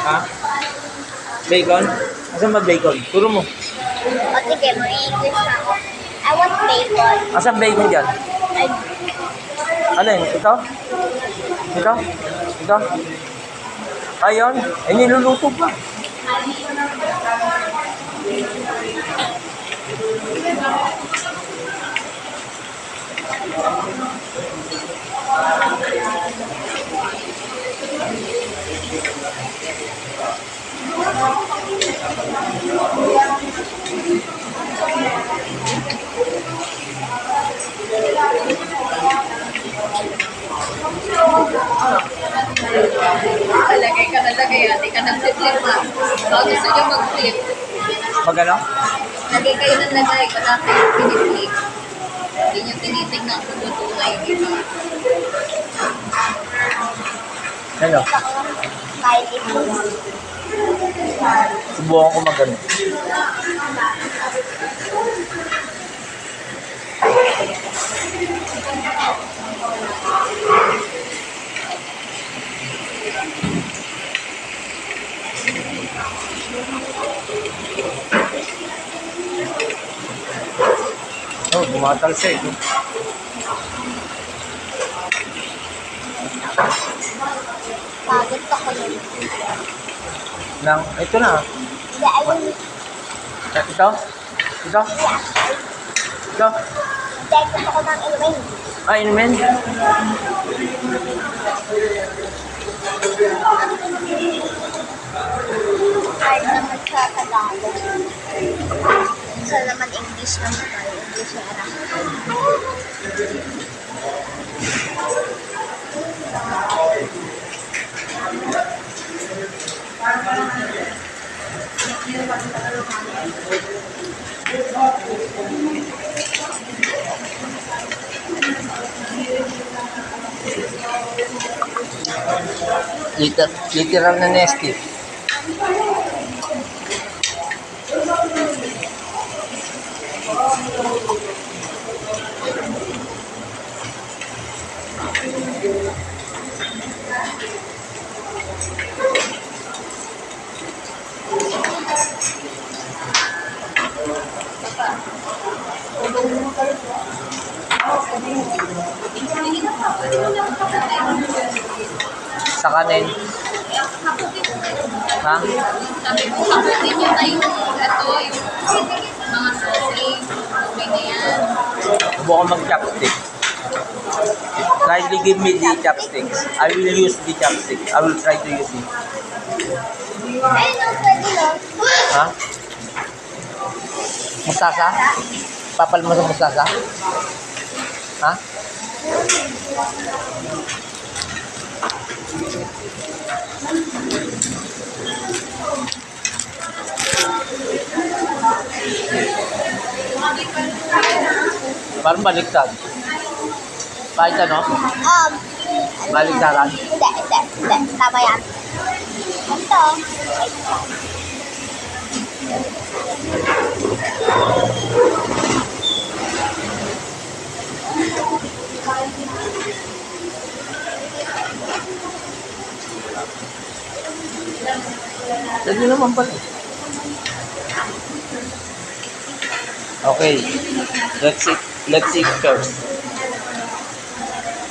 Ha? Bacon? Asan ba bacon? Turo mo. O sige, may English na ako. I want bacon. Asan bacon dyan? Ay, Alin? Ito? Ito? Ito? Ayun. Eh, niluluto pa. Lagay ka na lagay, ate ka ng flip ha. Baka gusto nyo mag-flip. Pag ano? Lagay kayo ng lagay, wala kayo piniflip. Hindi nyo tinitignan kung luto na yung Subukan ko magano. Oh, bumatal siya eh. Pagod pa ko yun. Nang, ito na. Eh, Ito? Ito? Ito? Hindi, gusto ko ng inumin. Ah, inumin? Hard naman sa Tagalog. Sa naman English naman tayo. English era. Liter literal na nesty. Sa kanin. Ha? Sabi ko, haputin nyo na yung ito, yung mga sausage. Okay na yan. Subukan mag-chopstick. Kindly give me the chopsticks. I will use the chopstick. I will try to use it. Ha? Mustasa? Papal mo sa mustasa? Ha? Parang baliktad. Kahit ano? Um, Baliktaran. hindi, hindi, hindi. Tama yan. Ito. Wait Pwede naman pala. Okay. Let's eat. Let's eat first.